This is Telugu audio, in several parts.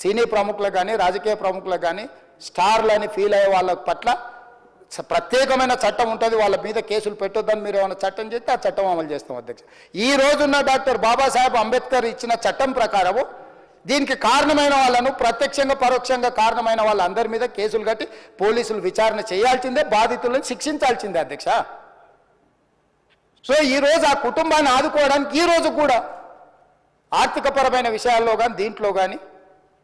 సినీ ప్రముఖులకు కానీ రాజకీయ ప్రముఖులకు కానీ స్టార్లు అని ఫీల్ అయ్యే వాళ్ళ పట్ల ప్రత్యేకమైన చట్టం ఉంటుంది. వాళ్ళ మీద కేసులు పెట్టొద్దని మీరు ఏమైనా చట్టం చేస్తే ఆ చట్టం అమలు చేస్తాం అధ్యక్ష. ఈ రోజున్న డాక్టర్ బాబాసాహెబ్ అంబేద్కర్ ఇచ్చిన చట్టం ప్రకారము దీనికి కారణమైన వాళ్ళను ప్రత్యక్షంగా పరోక్షంగా కారణమైన వాళ్ళందరి మీద కేసులు కట్టి పోలీసులు విచారణ చేయాల్సిందే బాధితులను శిక్షించాల్సిందే అధ్యక్ష. సో ఈ రోజు ఆ కుటుంబాన్ని ఆదుకోవడానికి ఈ రోజు కూడా ఆర్థికపరమైన విషయాల్లో కానీ దీంట్లో కానీ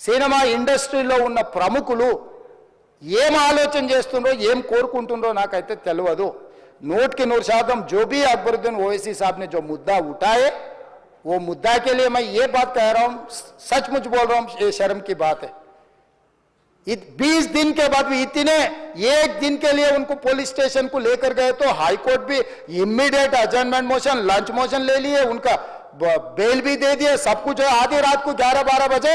సినిమా ఇండస్ట్రీలో ఉన్న ప్రముఖులు ఏం ఆలోచన చేస్తుండ్రో ఏం కోరుకుంటుండ్రో నాకైతే తెలియదు నూటికి నూరు శాతం जो भी अकबरुद्दीन ओवैसी साहब ने जो मुद्दा उठाए वो मुद्दा के लिए मैं ये बात कह रहा हूँ सचमुच बोल रहा हूँ ये शर्म की बात है बीस दिन के बाद भी इतने एक दिन के लिए उनको पुलिस स्टेशन को लेकर गए तो हाई कोर्ट भी immediate adjournment motion lunch motion ले लिए उनका ब- बेल भी दे दिए सब कुछ है आधी रात को ग्यारह बारह बजे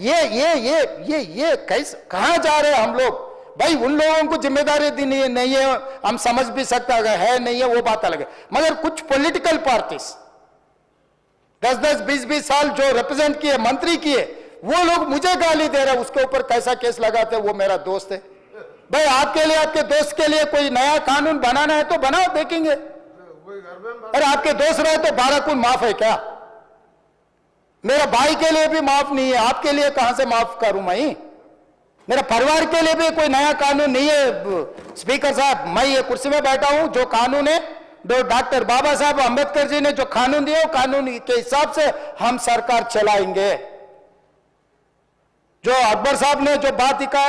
ये ये ये ये ये कैसे कहाँ जा रहे हैं हम लोग? भाई उन लोगों को ज़िम्मेदारी दी नहीं है नहीं है हम समझ भी सकते अगर है नहीं है वो बात अलग है। मगर कुछ पॉलिटिकल पार्टीज़ दस दस बीस बीस साल जो रिप्रेजेंट किए मंत्री किए वो लोग मुझे गाली दे रहे हैं उसके ऊपर कैसा केस लगाते हैं वो मेरा दोस्त है। भाई आपके लिए आपके दोस्त के लिए कोई नया कानून बनाना है तो बनाओ देखेंगे। अरे आपके दोस्त रहे तो बारह कुल माफ़ है क्या? मेरा भाई के लिए भी माफ़ नहीं है, आपके लिए कहाँ से माफ़ करूँ मैं? मेरा परिवार के लिए भी कोई नया कानून नहीं है स्पीकर साहब, मैं ये कुर्सी में बैठा हूँ, जो कानून है, जो डॉक्टर बाबा साहब अंबेडकर जी ने जो कानून दिया कानून के हिसाब से हम सरकार चलाएँगे। जो अकबर साहब ने जो बात लिखा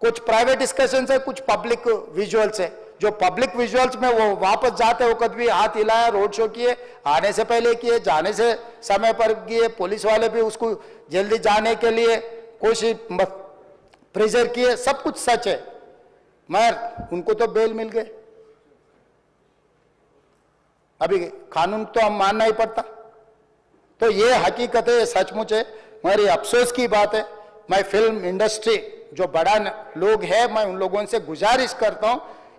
कुछ प्राइवेट डिस्कशन से कुछ पब्लिक विजुअल है जो पब्लिक विजुअल्स में वो वापस जाते वक्त भी हाथ हिलाया रोड शो किए, आने से पहले किए, जाने से समय पर किए पुलिस वाले भी उसको जल्दी जाने के लिए कोशिश प्रेशर किए, सब कुछ सच है। मगर उनको तो बेल मिल गए। अभी कानून तो हम मानना ही पड़ता। तो ये हकीकत है सचमुच है। मगर ये अफसोस की बात है, मैं फ़िल्म इंडस्ट्री जो बड़ा लोग है, मैं उन लोगों से गुजारिश करता हूँ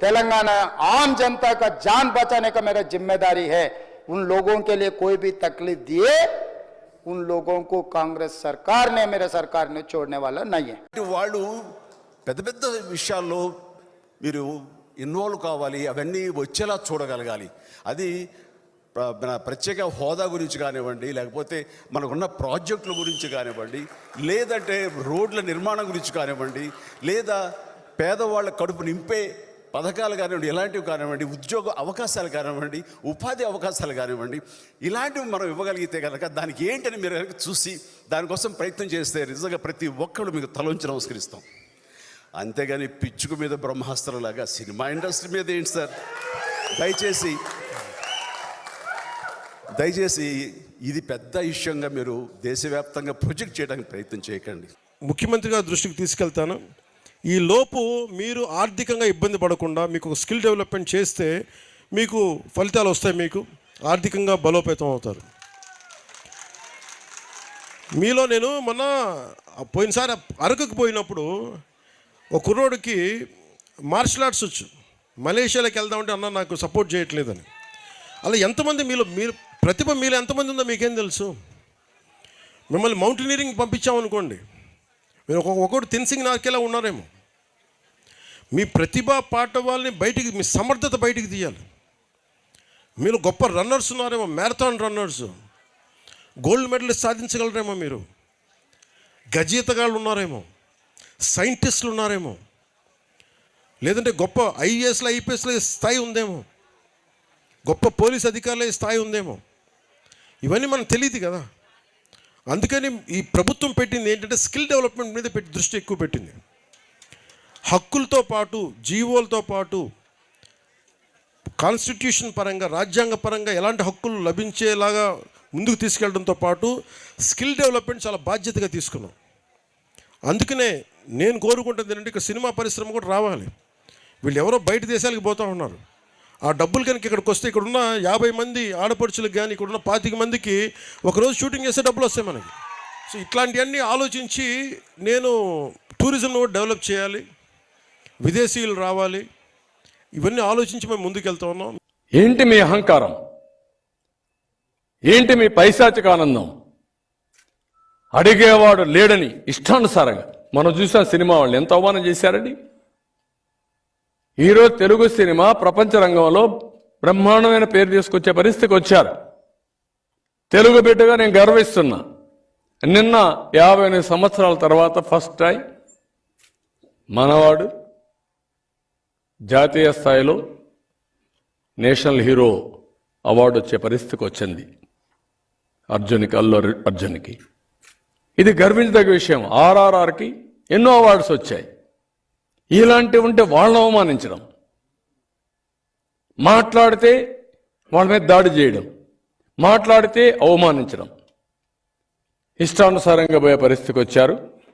तेलंगाना आम जनता का जान बचाने का मेरा जिम्मेदारी है उन लोगों के लिए कोई भी तकलीफ दिए उन लोगों को कांग्रेस सरकार ने मेरे सरकार ने छोड़ने वाला नहीं है ఇటు వాళ్ళు పెద్ద పెద్ద విషయాల్లో మీరు ఇన్వాల్వ్ కావాలి అవన్నీ వచ్చేలా చూడగలగాలి అది ప్ర- మన ప్రత్యేక హోదా గురించి కానివ్వండి లేకపోతే మనకున్న ప్రాజెక్టుల గురించి కానివ్వండి లేదంటే రోడ్ల నిర్మాణం గురించి కానివ్వండి లేదా పేదవాళ్ళ కడుపు నింపే పథకాలు కానివ్వండి ఇలాంటివి కానివ్వండి ఉద్యోగ అవకాశాలు కానివ్వండి ఉపాధి అవకాశాలు కానివ్వండి ఇలాంటివి మనం ఇవ్వగలిగితే కనుక దానికి ఏంటని మీరు కనుక చూసి దానికోసం ప్రయత్నం చేస్తే నిజంగా ప్రతి ఒక్కరు మీకు తలంచి నమస్కరిస్తాం. అంతేగాని పిచ్చుకు మీద బ్రహ్మాస్త్రంలాగా సినిమా ఇండస్ట్రీ మీద ఏంటి సార్? దయచేసి దయచేసి ఇది పెద్ద విషయంగా మీరు దేశవ్యాప్తంగా ప్రొజెక్ట్ చేయడానికి ప్రయత్నం చేయకండి. ముఖ్యమంత్రి గారి దృష్టికి తీసుకెళ్తాను. ఈ లోపు మీరు ఆర్థికంగా ఇబ్బంది పడకుండా మీకు ఒక స్కిల్ డెవలప్మెంట్ చేస్తే మీకు ఫలితాలు వస్తాయి మీకు. ఆర్థికంగా బలోపేతం అవుతారు. మీలో నేను మొన్న పోయినసారి అరకుకు పోయినప్పుడు ఒక కుర్రోడికి మార్షల్ ఆర్ట్స్ వచ్చు. మలేషియాలోకి వెళ్దామంటే అన్న నాకు సపోర్ట్ చేయట్లేదని. అలా ఎంతమంది మీలో మీరు ప్రతిభ మీలో ఎంతమంది ఉందో మీకేం తెలుసు? మిమ్మల్ని మౌంటైనీరింగ్ పంపించామనుకోండి. మీరు ఒక్కొక్కటి తెన్సింగ్ నాకేలా ఉన్నారేమో? మీ ప్రతిభ పాట వాళ్ళని బయటికి మీ సమర్థత బయటికి తీయాలి. మీరు గొప్ప రన్నర్స్ ఉన్నారేమో మ్యారథాన్ రన్నర్స్ గోల్డ్ మెడల్ సాధించగలరేమో మీరు? గజీతగాళ్ళు ఉన్నారేమో సైంటిస్టులు ఉన్నారేమో? లేదంటే గొప్ప ఐఏఎస్లో ఐపీఎస్లో స్థాయి ఉందేమో? గొప్ప పోలీస్ అధికారుల స్థాయి ఉందేమో? ఇవన్నీ మనకు తెలియదు కదా. అందుకని ఈ ప్రభుత్వం పెట్టింది ఏంటంటే స్కిల్ డెవలప్మెంట్ మీద పెట్టి దృష్టి ఎక్కువ పెట్టింది. హక్కులతో పాటు జీవోలతో పాటు కాన్స్టిట్యూషన్ పరంగా రాజ్యాంగ పరంగా ఎలాంటి హక్కులు లభించేలాగా ముందుకు తీసుకెళ్ళడంతో పాటు స్కిల్ డెవలప్మెంట్ చాలా బాధ్యతగా తీసుకున్నాం. అందుకనే నేను కోరుకుంటుంది ఏంటంటే ఇక్కడ సినిమా పరిశ్రమ కూడా రావాలి. వీళ్ళు ఎవరో బయట దేశాలకు పోతూ ఉన్నారు. ఆ డబ్బులు కనుక ఇక్కడికి వస్తే ఇక్కడ ఉన్న యాభై మంది ఆడపడుచులకు కానీ ఇక్కడ ఉన్న పాతిక మందికి ఒకరోజు షూటింగ్ చేస్తే డబ్బులు వస్తాయి మనకి. సో ఇట్లాంటివన్నీ ఆలోచించి నేను టూరిజంను కూడా డెవలప్ చేయాలి విదేశీయులు రావాలి ఇవన్నీ ఆలోచించి మేము ముందుకెళ్తా ఉన్నాం. ఏంటి మీ అహంకారం? ఏంటి మీ పైశాచిక ఆనందం? అడిగేవాడు లేడని ఇష్టానుసారంగా. మనం చూసాం సినిమా వాళ్ళు ఎంత అవమానం చేశారండి? ఈరోజు తెలుగు సినిమా ప్రపంచ రంగంలో బ్రహ్మాండమైన పేరు తీసుకొచ్చే పరిస్థితికి వచ్చారు. తెలుగు బిడ్డగా నేను గర్విస్తున్నా. నిన్న యాభై ఎనిమిది సంవత్సరాల తర్వాత ఫస్ట్ టైం మనవాడు జాతీయ స్థాయిలో నేషనల్ హీరో అవార్డు వచ్చే పరిస్థితికి వచ్చింది. అర్జున్కి అల్లు అర్జున్కి ఇది గర్వించదగ్గ విషయం. ఆర్ఆర్ఆర్కి ఎన్నో అవార్డ్స్ వచ్చాయి. ఇలాంటివి ఉంటే వాళ్ళని అవమానించడం. మాట్లాడితే వాళ్ళ మీద దాడి చేయడం. మాట్లాడితే అవమానించడం. ఇష్టానుసారంగా పోయే పరిస్థితికి వచ్చారు.